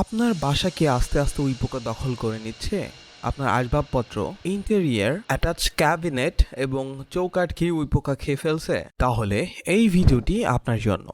আপনার বাসা কি আস্তে আস্তে উই পোকা দখল করে নিচ্ছে। আপনার আসবাবপত্র ইন্টেরিয়ার অ্যাটাচ ক্যাবিনেট এবং চৌকাঠ কি উই পোকা খেয়ে ফেলছে। তাহলে এই ভিডিওটি আপনার জন্য।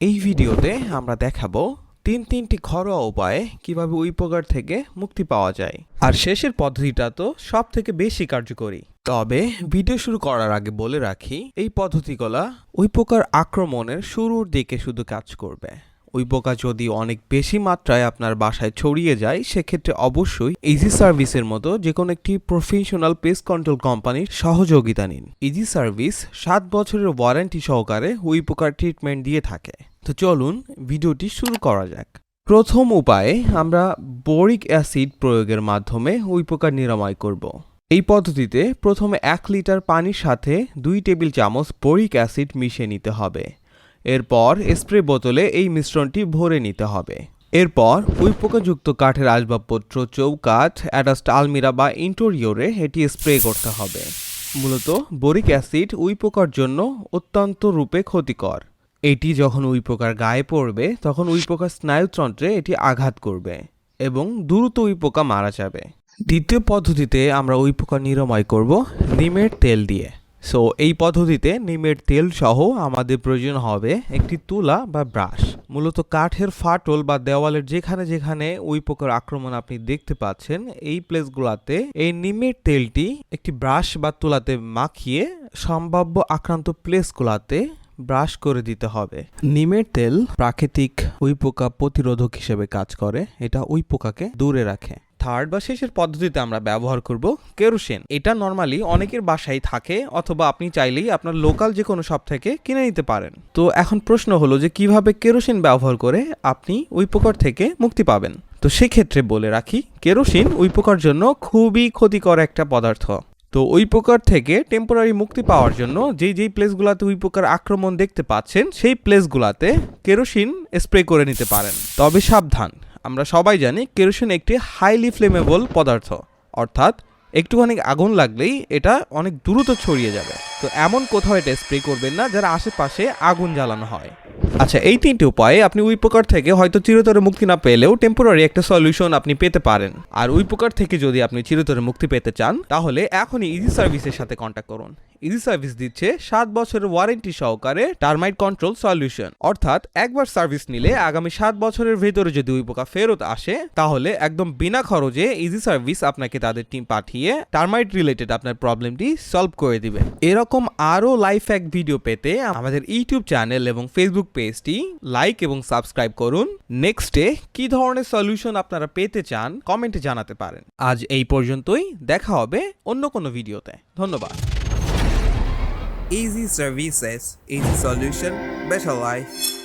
এই ভিডিওতে আমরা দেখাবো তিন তিনটি ঘরোয়া উপায়ে কীভাবে উই পোকার থেকে মুক্তি পাওয়া যায়। আর শেষের পদ্ধতিটা তো সব থেকে বেশি কার্যকরী। তবে ভিডিও শুরু করার আগে বলে রাখি, এই পদ্ধতিগুলা উই পোকার আক্রমণের শুরুর দিকে শুধু কাজ করবে। ওই পোকা যদি অনেক বেশি মাত্রায় আপনার বাসায় ছড়িয়ে যায়, সেক্ষেত্রে অবশ্যই ইজি সার্ভিসের মতো যে কোনো একটি প্রফেশনাল পেস্ট কন্ট্রোল কোম্পানির সহযোগিতা নিন। ইজি সার্ভিস সাত বছরের ওয়ারেন্টি সহকারে উই পোকার ট্রিটমেন্ট দিয়ে থাকে। তো চলুন ভিডিওটি শুরু করা যাক। প্রথম উপায়ে আমরা বোরিক অ্যাসিড প্রয়োগের মাধ্যমে পোকার নিরাময় করব। এই পদ্ধতিতে প্রথমে এক লিটার পানির সাথে দুই টেবিল চামচ বোরিক অ্যাসিড মিশিয়ে নিতে হবে। এরপর স্প্রে বোতলে এই মিশ্রণটি ভরে নিতে হবে। এরপর উইপোকাযুক্ত কাঠের আসবাবপত্র, চৌকাঠ, অ্যাডাস্ট আলমিরা বা ইন্টোরিওরে এটি স্প্রে করতে হবে। মূলত বোরিক অ্যাসিড উইপোকার জন্য অত্যন্ত রূপে ক্ষতিকর। এটি যখন উইপোকার গায়ে পড়বে, তখন উইপোকার স্নায়ুতন্ত্রে এটি আঘাত করবে এবং দ্রুত উইপোকা মারা যাবে। দ্বিতীয় পদ্ধতিতে আমরা উইপোকা নিরাময় করব, নিমের তেল দিয়ে। সো এই পদ্ধতিতে নিমের তেল সহ আমাদের প্রয়োজন হবে একটি তুলা বা ব্রাশ। মূলত কাঠের ফাটল বা দেওয়ালের যেখানে যেখানে উই পোকার আক্রমণ আপনি দেখতে পাচ্ছেন, এই প্লেসগুলোতে এই নিমের তেলটি একটি ব্রাশ বা তুলাতে মাখিয়ে সম্ভাব্য আক্রান্ত প্লেসগুলোতে ব্রাশ করে দিতে হবে। নিমের তেল প্রাকৃতিক উই পোকা প্রতিরোধক হিসেবে কাজ করে, এটা উই পোকাকে দূরে রাখে। থার্ড বা শেষের পদ্ধতিতে আমরা ব্যবহার করব কেরোসিন। এটা নর্মালি অনেকের বাসায় থাকে অথবা আপনি চাইলেই আপনার লোকাল যে কোনো শপ থেকে কিনে নিতে পারেন। তো এখন প্রশ্ন হলো যে কীভাবে কেরোসিন ব্যবহার করে আপনি পোকার থেকে মুক্তি পাবেন? তো সেক্ষেত্রে বলে রাখি, কেরোসিন উই পোকার জন্য খুবই ক্ষতিকর একটা পদার্থ। তো ওই পোকার থেকে টেম্পোরারি মুক্তি পাওয়ার জন্য যেই যেই প্লেসগুলোতে ওই পোকার আক্রমণ দেখতে পাচ্ছেন, সেই প্লেসগুলোতে কেরোসিন স্প্রে করে নিতে পারেন। তবে সাবধান আমরা সবাই জানি কেরোসিন একটি হাইলি ফ্লেমেবল পদার্থ। অর্থাৎ একটুখানি আগুন লাগলেই এটা অনেক দ্রুত ছড়িয়ে যাবে। তো এমন কোথাও এটা স্প্রে করবেন না, যারা আশেপাশে আগুন জ্বালানো হয়। আচ্ছা এই তিনটি উপায়ে আপনি উই পোকার থেকে হয়তো চিরতরে মুক্তি না পেলেও টেম্পোরারি একটা সলিউশন আপনি পেতে পারেন। আর উই পোকার থেকে যদি আপনি চিরতরে মুক্তি পেতে চান, তাহলে এখনই ইজি সার্ভিসের সাথে কন্ট্যাক্ট করুন। ইজি সার্ভিস দিচ্ছে সাত বছরের ওয়ারেন্টি সহকারে টার্মাইট কন্ট্রোল সলিউশন অর্থাৎ একবার সার্ভিস নিলে আগামী সাত বছরের ভেতরে যদি উই পোকা ফেরত আসে, তাহলে একদম বিনা খরচে ইজি সার্ভিস আপনাকে তাদের টিম পাঠিয়ে টার্মাইট রিলেটেড আপনার প্রবলেমটি সলভ করে দিবে। এরকম আরও লাইফ এক ভিডিও পেতে আমাদের ইউটিউব চ্যানেল এবং ফেসবুক পেজটি লাইক এবং সাবস্ক্রাইব করুন। নেক্সটে কি ধরনের সলিউশন আপনারা পেতে চান কমেন্টে জানাতে পারেন। আজ এই পর্যন্তই দেখা হবে অন্য কোনো ভিডিওতে। ধন্যবাদ। Easy services, easy solution, better life.